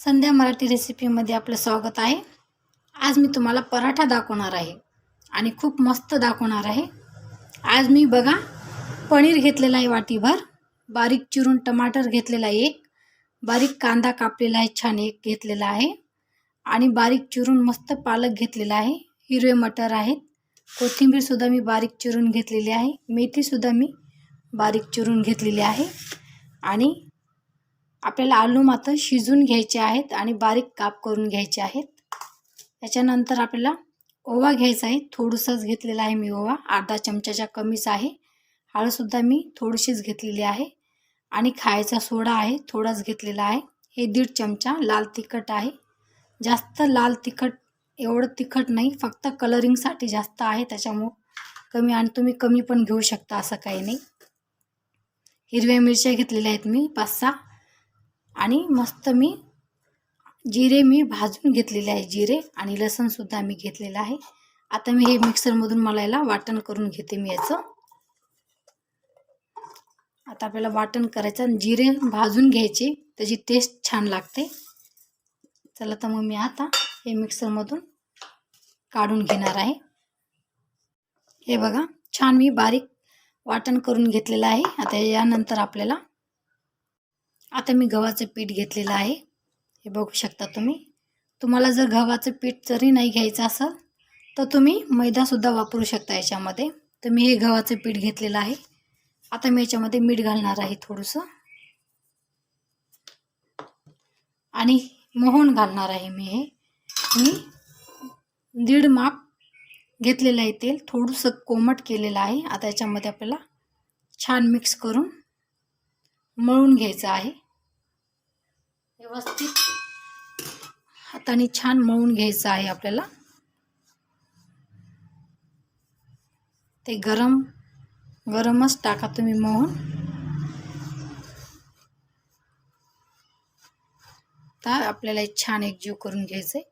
संध्या मराठी रेसिपीमध्ये आपलं स्वागत आहे. आज मी तुम्हाला पराठा दाखवणार आहे आणि खूप मस्त दाखवणार आहे. आज मी बघा पनीर घेतलेला आहे वाटीभर बारीक चिरून टमाटर घेतलेला आहे एक बारीक कांदा कापलेला आहे छान एक घेतलेला आहे आणि बारीक चिरून मस्त पालक घेतलेला आहे हिरवे मटर आहेत. कोथिंबीरसुद्धा मी बारीक चिरून घेतलेली आहे मेथीसुद्धा मी बारीक चिरून घेतलेली आहे. आणि आपल्याला आलू मात्र शिजून घ्यायचे आहेत आणि बारीक काप करून घ्यायचे आहेत. त्याच्यानंतर आपल्याला ओवा घ्यायचा आहे. थोडंसंच घेतलेला आहे मी ओवा. अर्धा चमच्याच्या कमीच आहे. हळदसुद्धा मी थोडीशीच घेतलेली आहे. आणि खायचा सोडा आहे. थोडाच घेतलेला आहे. हे दीड चमचा लाल तिखट आहे. जास्त लाल तिखट एवढं तिखट नाही. फक्त कलरिंगसाठी जास्त आहे. त्याच्यामुळं कमी आणि तुम्ही कमी पण घेऊ शकता असं काही नाही. हिरव्या मिरच्या घेतलेल्या आहेत मी पाच सहा. आणि मस्त मी जिरे मी भाजून घेतलेले आहे जिरे आणि लसणसुद्धा मी घेतलेलं आहे. आता मी हे मिक्सरमधून मला याला वाटण करून घेते मी याचं. आता आपल्याला वाटण करायचं आणि जिरे भाजून घ्यायचे त्याची टेस्ट छान लागते. चला तर मग मी आता हे मिक्सरमधून काढून घेणार आहे. हे बघा छान मी बारीक वाटण करून घेतलेलं आहे. आता यानंतर आपल्याला आता मी गव्हाचं पीठ घेतलेलं आहे. हे बघू शकता तुम्ही. तुम्हाला जर गव्हाचं पीठ जरी नाही घ्यायचं असेल तर तुम्ही मैदासुद्धा वापरू शकता याच्यामध्ये. तर मी हे गव्हाचं पीठ घेतलेलं आहे. आता मी याच्यामध्ये मीठ घालणार आहे थोडंसं. आणि मोहन घालणार आहे मी हे. मी दीड माप घेतलेलं आहे तेल. थोडंसं कोमट केलेलं आहे. आता याच्यामध्ये आपल्याला छान मिक्स करून मळून घ्यायचं आहे. व्यवस्थित हाताने छान मळून घ्यायचं आहे आपल्याला. ते गरम गरमच टाका तुम्ही मळून. तर आपल्याला एक छान एकजीव करून घ्यायचं आहे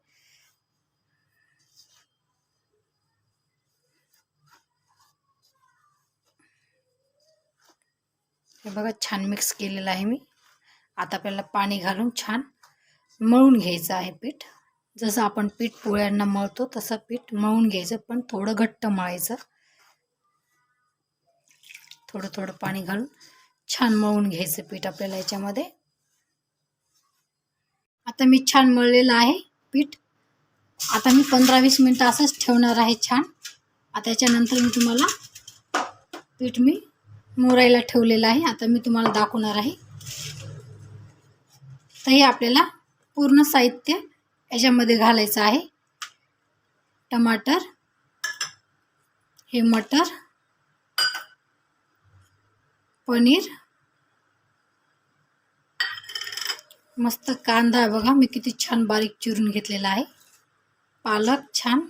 हे बघा छान मिक्स केलेलं आहे मी. आता आपल्याला पाणी घालून छान मळून घ्यायचं आहे पीठ. जसं आपण पीठ पोळ्यांना मळतो तसं पीठ मळून घ्यायचं पण थोडं घट्ट मळायचं. थोडं थोडं पाणी घालून छान मळून घ्यायचं पीठ आपल्याला याच्यामध्ये. आता मी छान मळलेलं आहे पीठ. आता मी पंधरा वीस मिनटं असंच ठेवणार आहे छान. आता याच्यानंतर मी तुम्हाला पीठ मी मोरायला ठेवलेलं आहे. आता मी तुम्हाला दाखवणार आहे. तर हे आपल्याला पूर्ण साहित्य याच्यामध्ये घालायचं आहे. टमाटर हे मटर पनीर मस्त कांदा आहे बघा. मी किती छान बारीक चिरून घेतलेला आहे. पालक छान.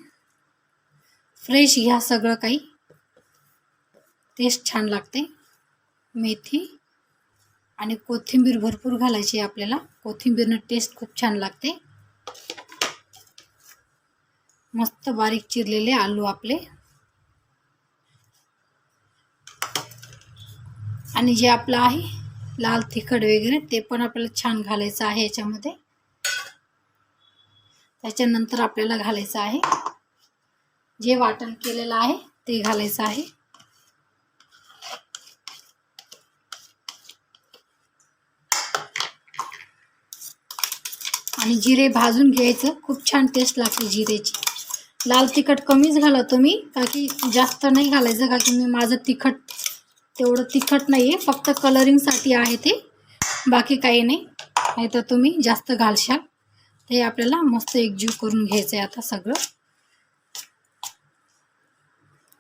फ्रेश घ्या सगळं काही. टेस्ट छान लागते. मेथी आणि कोथिंबीर भरपूर घालायची आहे आपल्याला. कोथिंबीरनं टेस्ट खूप छान लागते. मस्त बारीक चिरलेले आलू आपले. आणि जे आपलं आहे लाल तिखट वगैरे ते पण आपल्याला छान घालायचं आहे याच्यामध्ये. त्याच्यानंतर आपल्याला घालायचं आहे. जे वाटण केलेलं आहे ते घालायचं आहे. आणि जिरे भाजून घ्यायचं. खूप छान टेस्ट लागते जिरेची. लाल तिखट कमीच घाला तुम्ही का की जास्त नाही घालायचं का की मी माझं तिखट तेवढं तिखट नाही आहे फक्त कलरिंगसाठी आहे ते. बाकी काही नाही. नाही तर तुम्ही जास्त घालशाल. ते आपल्याला मस्त एकजीव करून घ्यायचं आहे आता सगळं.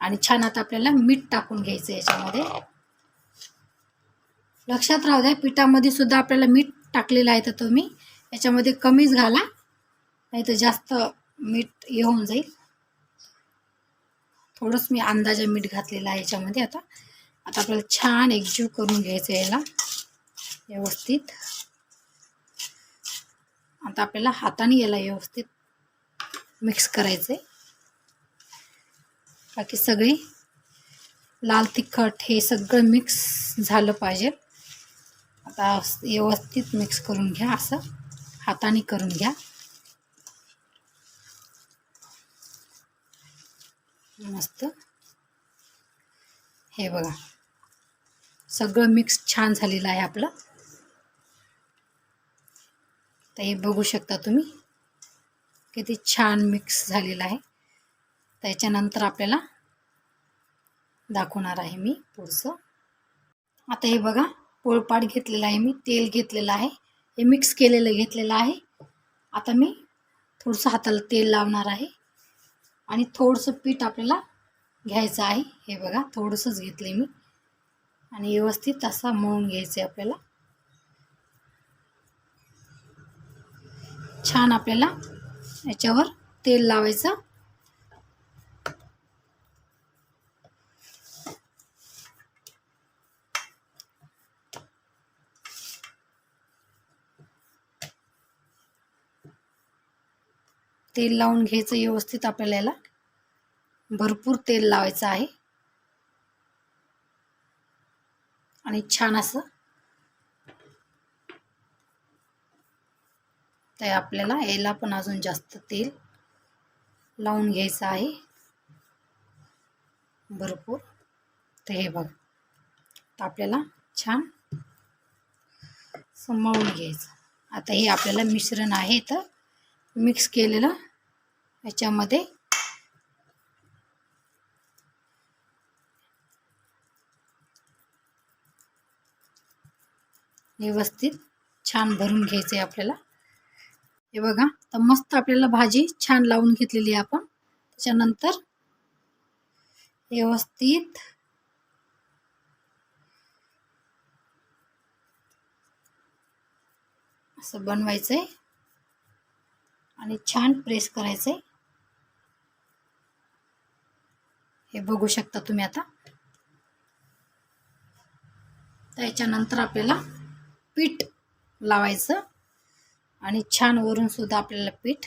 आणि छान आता आपल्याला मीठ टाकून घ्यायचं याच्यामध्ये. लक्षात राहू द्या पिठामध्ये सुद्धा आपल्याला मीठ टाकलेलं आहे तर तुम्ही याच्यामध्ये कमीच घाला नाही तर जास्त मीठ येऊन जाईल. थोडंच मी अंदाजे मीठ घातलेलं आहे याच्यामध्ये आता. आता आपल्याला छान एकजीव करून घ्यायचं याला व्यवस्थित. आता आपल्याला हाताने याला व्यवस्थित मिक्स करायचं आहे बाकी सगळे लाल तिखट हे सगळं मिक्स झालं पाहिजे. आता व्यवस्थित मिक्स करून घ्या असं. हाताने करून घ्या. मस्त. हे बघा. सगळं मिक्स छान झालेलं आहे आपलं. तर हे बघू शकता तुम्ही. किती छान मिक्स झालेलं आहे. त्याच्यानंतर आपल्याला दाखवणार आहे मी पुढचं. आता हे बघा पोळपाट घेतलेलं आहे मी तेल घेतलेलं आहे. हे मिक्स केलेलं घेतलेलं आहे. आता मी थोडंसं हाताला तेल लावणार आहे. आणि थोडंसं पीठ आपल्याला घ्यायचं आहे. हे बघा थोडंसंच घेतलं मी. आणि व्यवस्थित असा मळून घ्यायचं आहे आपल्याला. छान आपल्याला याच्यावर तेल लावायचं. तेल लावून घ्यायचं व्यवस्थित आपल्याला. याला भरपूर तेल लावायचं आहे. आणि छान असं ते आपल्याला याला पण अजून जास्त तेल लावून घ्यायचं आहे. भरपूर. तर हे बघ. तर आपल्याला छान सांभाळून घ्यायचं. आता हे आपल्याला मिश्रण आहे तर मिक्स केलेलं याच्यामध्ये व्यवस्थित छान भरून घ्यायचं आहे आपल्याला. हे बघा तर मस्त आपल्याला भाजी छान लावून घेतलेली आहे आपण. त्याच्यानंतर व्यवस्थित असं बनवायचं आहे आणि छान प्रेस करायचं आहे हे बघू शकता तुम्ही आता. त्याच्यानंतर आपल्याला पीठ लावायचं आणि छान वरून सुद्धा आपल्याला पीठ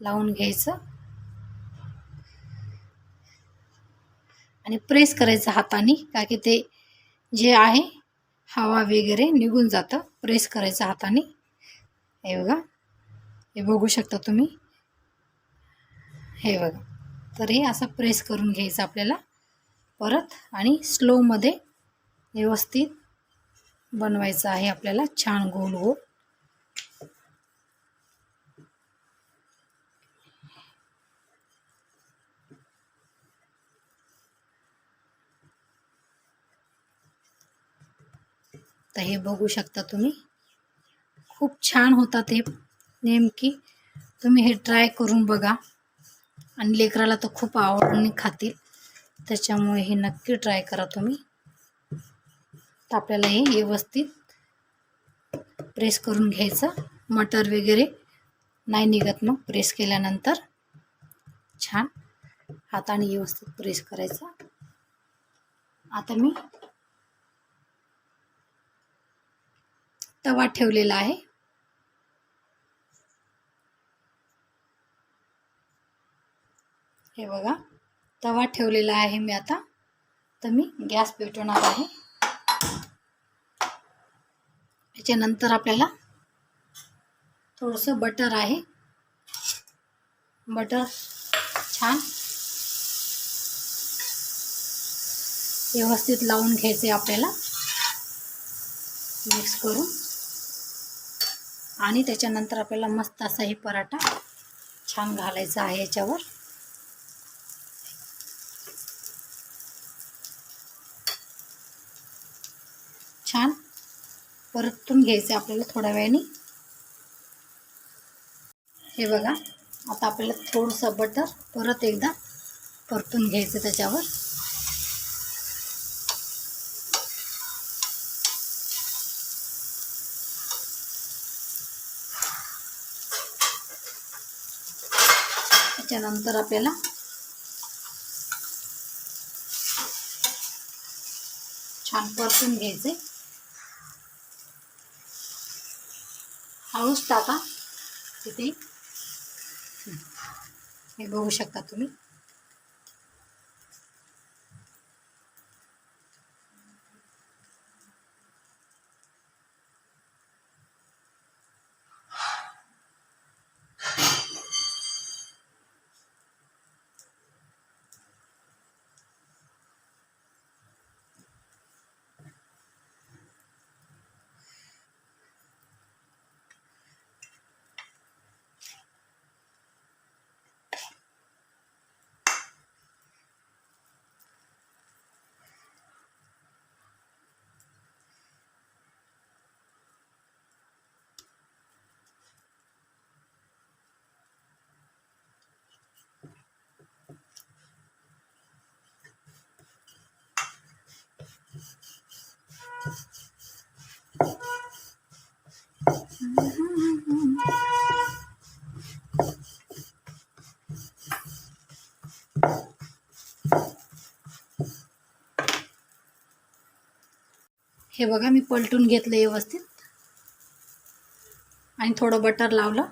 लावून घ्यायचं. आणि प्रेस करायचं हाताने का की ते जे आहे हवा वगैरे निघून जातं. प्रेस करायचं हाताने. हे बघा. हे बघू शकता तुम्ही. हे बघा. तर हे असं प्रेस करून घ्यायचं आपल्याला. परत आणि स्लोमध्ये व्यवस्थित बनवायचं आहे आपल्याला छान गोल गोल. तर हे बघू शकता तुम्ही. खूप छान होतात हे नेमकी. तुम्ही हे ट्राय करून बघा. आणि लेकराला तर खूप आवडून खातील. त्याच्यामुळे हे नक्की ट्राय करा तुम्ही. तर आपल्याला हे व्यवस्थित प्रेस करून घ्यायचं. मटर वगैरे नाही निघत मग प्रेस केल्यानंतर. छान. हाताने व्यवस्थित प्रेस करायचा. आता मी तवा ठेवलेला आहे. हे बघा. तवा ठेवलेला आहे मी आता. तर मी गॅस पेटवणार आहे. त्याच्यानंतर आपल्याला थोडंसं बटर आहे. बटर छान व्यवस्थित लावून घ्यायचे आपल्याला. मिक्स करून. आणि त्याच्यानंतर आपल्याला मस्त असा हे पराठा छान घालायचा आहे याच्यावर. छान. परतून घ्यायचे आपल्याला थोड्या वेळाने. हे बघा आता आपल्याला थोडंसं बटर परत एकदा परतून घ्यायचं त्याच्यावर. त्याच्यानंतर आपल्याला छान परतून घ्यायचे. हळूच टाका तिथे. हे बघू शकता तुम्ही. हे बघा मी पलटून घेतलं व्यवस्थित. आणि थोडं बटर लावलं.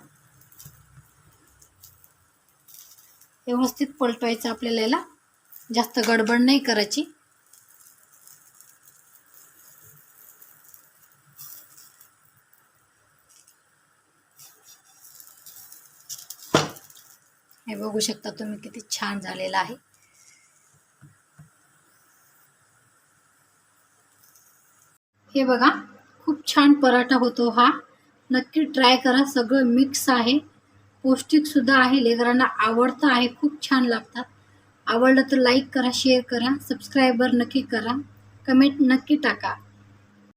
व्यवस्थित पलटवायचं आपल्याला याला. जास्त गडबड नाही करायची. हे बघू शकता तुम्ही किती छान झालेला आहे. हे बघा खूप छान पराठा होतो हा. नक्की ट्राय करा सगळं मिक्स आहे. पौष्टिक सुद्धा आहे लेकरांना आवडतं आहे खूप छान लागतात. आवडलं तर लाईक करा शेअर करा सबस्क्रायबर नक्की करा. कमेंट नक्की टाका.